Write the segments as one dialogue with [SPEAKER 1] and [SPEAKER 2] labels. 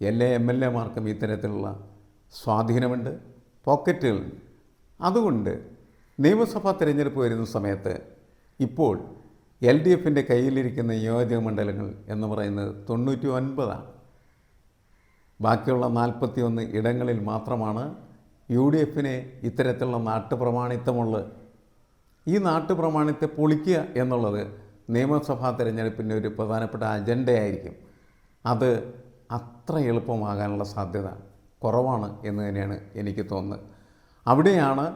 [SPEAKER 1] എല്ലാ M L എമാർക്കും ഇത്തരത്തിലുള്ള സ്വാധീനമുണ്ട് പോക്കറ്റുകളുണ്ട് അതുകൊണ്ട് നിയമസഭാ തിരഞ്ഞെടുപ്പ് വരുന്ന സമയത്ത് ഇപ്പോൾ എൽ ഡി എഫിന്റെ കയ്യിലിരിക്കുന്ന നിയോജക മണ്ഡലങ്ങൾ എന്ന് പറയുന്നത് തൊണ്ണൂറ്റി ഒൻപതാണ് ബാക്കിയുള്ള നാൽപ്പത്തി ഒന്ന് ഇടങ്ങളിൽ മാത്രമാണ് യു ഡി എഫിന് ഇത്തരത്തിലുള്ള നാട്ടുപ്രമാണിത്വമുള്ളത്. ഈ നാട്ടുപ്രമാണിത്തെ പൊളിക്കുക എന്നുള്ളത് നിയമസഭാ തിരഞ്ഞെടുപ്പിന്റെ ഒരു പ്രധാനപ്പെട്ട അജണ്ടയായിരിക്കും. അത് അത്ര എളുപ്പമാകാനുള്ള സാധ്യത കുറവാണ് എന്ന് തന്നെയാണ് എനിക്ക് തോന്നുന്നത്. അവിടെയാണ്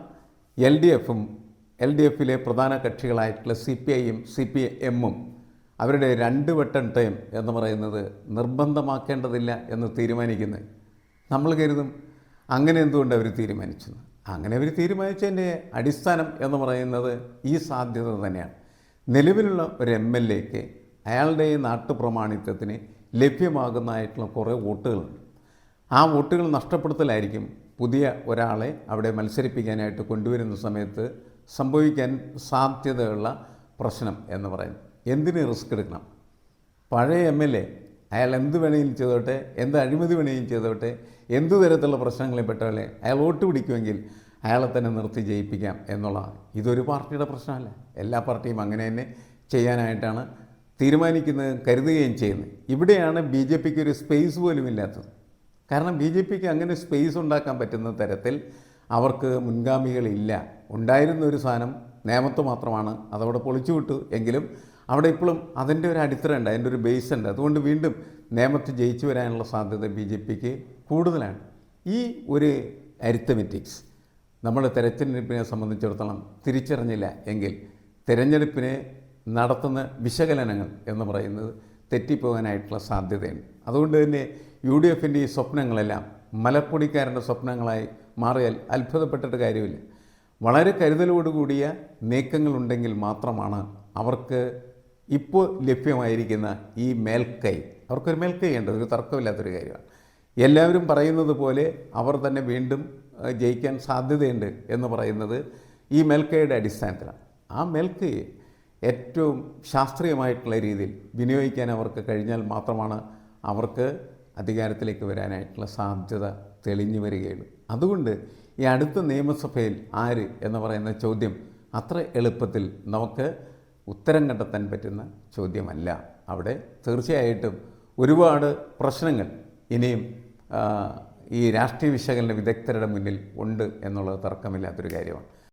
[SPEAKER 1] എൽ ഡി എഫും എൽ ഡി എഫിലെ പ്രധാന കക്ഷികളായിട്ടുള്ള സി പി ഐയും സി പി എമ്മും അവരുടെ രണ്ട് വട്ടം ടൈം എന്ന് പറയുന്നത് നിർബന്ധമാക്കേണ്ടതില്ല എന്ന് തീരുമാനിക്കുന്നത്. നമ്മൾ കരുതും അങ്ങനെ എന്തുകൊണ്ട് അവർ തീരുമാനിച്ചത് അങ്ങനെ അവർ തീരുമാനിച്ചതിന്റെ അടിസ്ഥാനം എന്ന് പറയുന്നത് ഈ സാധ്യത തന്നെയാണ്. നിലവിലുള്ള ഒരു എം എൽ എക്ക് അയാളുടെ നാട്ടുപ്രമാണിത്വത്തിന് ലഭ്യമാകുന്നതായിട്ടുള്ള കുറേ വോട്ടുകളുണ്ട്. ആ വോട്ടുകൾ നഷ്ടപ്പെടുത്തലായിരിക്കും പുതിയ ഒരാളെ അവിടെ മത്സരിപ്പിക്കാനായിട്ട് കൊണ്ടുവരുന്ന സമയത്ത് സംഭവിക്കാൻ സാധ്യതയുള്ള പ്രശ്നം എന്ന് പറയുന്നത്. എന്തിന് റിസ്ക് എടുക്കണം? പഴയ എം എൽ എ അയാൾ എന്ത് വേണമെങ്കിലും ചെയ്തോട്ടെ എന്ത് അഴിമതി വേണമെങ്കിലും ചെയ്തോട്ടെ എന്ത് തരത്തിലുള്ള പ്രശ്നങ്ങളെ പെട്ടാലേ അയാൾ വോട്ട് പിടിക്കുമെങ്കിൽ അയാളെ തന്നെ നിർത്തി ജയിപ്പിക്കാം എന്നുള്ളതാണ് ഇതൊരു പാർട്ടിയുടെ പ്രശ്നമല്ല. എല്ലാ പാർട്ടിയും അങ്ങനെ തന്നെ ചെയ്യാനായിട്ടാണ് തീരുമാനിക്കുന്നത് കരുതുകയും ചെയ്യുന്നത് ഇവിടെയാണ് ബി ജെ പിക്ക് ഒരു സ്പേസ് പോലും ഇല്ലാത്തത്. കാരണം ബി ജെ പിക്ക് അങ്ങനെ സ്പേസ് ഉണ്ടാക്കാൻ പറ്റുന്ന തരത്തിൽ അവർക്ക് മുൻഗാമികളില്ല. ഉണ്ടായിരുന്ന ഒരു സാധനം നേമത്ത് മാത്രമാണ്. അതവിടെ പൊളിച്ചു വിട്ടു. എങ്കിലും അവിടെ ഇപ്പോഴും അതിന്റെ ഒരു അടിത്തറ ഉണ്ട് അതിന്റെ ഒരു ബേസ് ഉണ്ട്. അതുകൊണ്ട് വീണ്ടും നേമത്ത് ജയിച്ചു വരാനുള്ള സാധ്യത ബി ജെ പിക്ക് കൂടുതലാണ്. ഈ ഒരു അരിത്തമെറ്റിക്സ് നമ്മൾ തെരഞ്ഞെടുപ്പിനെ സംബന്ധിച്ചിടത്തോളം തിരിച്ചറിഞ്ഞില്ല എങ്കിൽ തിരഞ്ഞെടുപ്പിനെ നടത്തുന്ന വിശകലനങ്ങൾ എന്ന് പറയുന്നത് തെറ്റിപ്പോകാനായിട്ടുള്ള സാധ്യതയുണ്ട്. അതുകൊണ്ട് തന്നെ യു ഡി എഫിന്റെ ഈ സ്വപ്നങ്ങളെല്ലാം മലപ്പൊടിക്കാരന്റെ സ്വപ്നങ്ങളായി മാറിയാൽ അത്ഭുതപ്പെട്ടിട്ട് കാര്യമില്ല. വളരെ കരുതലോടുകൂടിയ നീക്കങ്ങളുണ്ടെങ്കിൽ മാത്രമാണ് അവർക്ക് ഇപ്പോൾ ലഭ്യമായിരിക്കുന്ന ഈ മേൽക്കൈ. അവർക്കൊരു മേൽക്കൈ ഉണ്ട് ഒരു തർക്കമില്ലാത്തൊരു കാര്യമാണ്. എല്ലാവരും പറയുന്നത് പോലെ അവർ തന്നെ വീണ്ടും ജയിക്കാൻ സാധ്യതയുണ്ട് എന്ന് പറയുന്നത് ഈ മേൽക്കൈയുടെ അടിസ്ഥാനത്തിലാണ്. ആ മേൽക്കൈയെ ഏറ്റവും ശാസ്ത്രീയമായിട്ടുള്ള രീതിയിൽ വിനിയോഗിക്കാൻ അവർക്ക് കഴിഞ്ഞാൽ മാത്രമാണ് അവർക്ക് അധികാരത്തിലേക്ക് വരാനായിട്ടുള്ള സാധ്യത തെളിഞ്ഞു വരികയുള്ളൂ. അതുകൊണ്ട് ഈ അടുത്ത നിയമസഭയിൽ ആര് എന്ന് പറയുന്ന ചോദ്യം അത്ര എളുപ്പത്തിൽ നമുക്ക് ഉത്തരം കണ്ടെത്താൻ പറ്റുന്ന ചോദ്യമല്ല. അവിടെ തീർച്ചയായിട്ടും ഒരുപാട് പ്രശ്നങ്ങൾ ഇനിയും ഈ രാഷ്ട്രീയ വിശകലന വിദഗ്ധരുടെ മുന്നിൽ ഉണ്ട് എന്നുള്ളത് തർക്കമില്ലാത്തൊരു കാര്യമാണ്.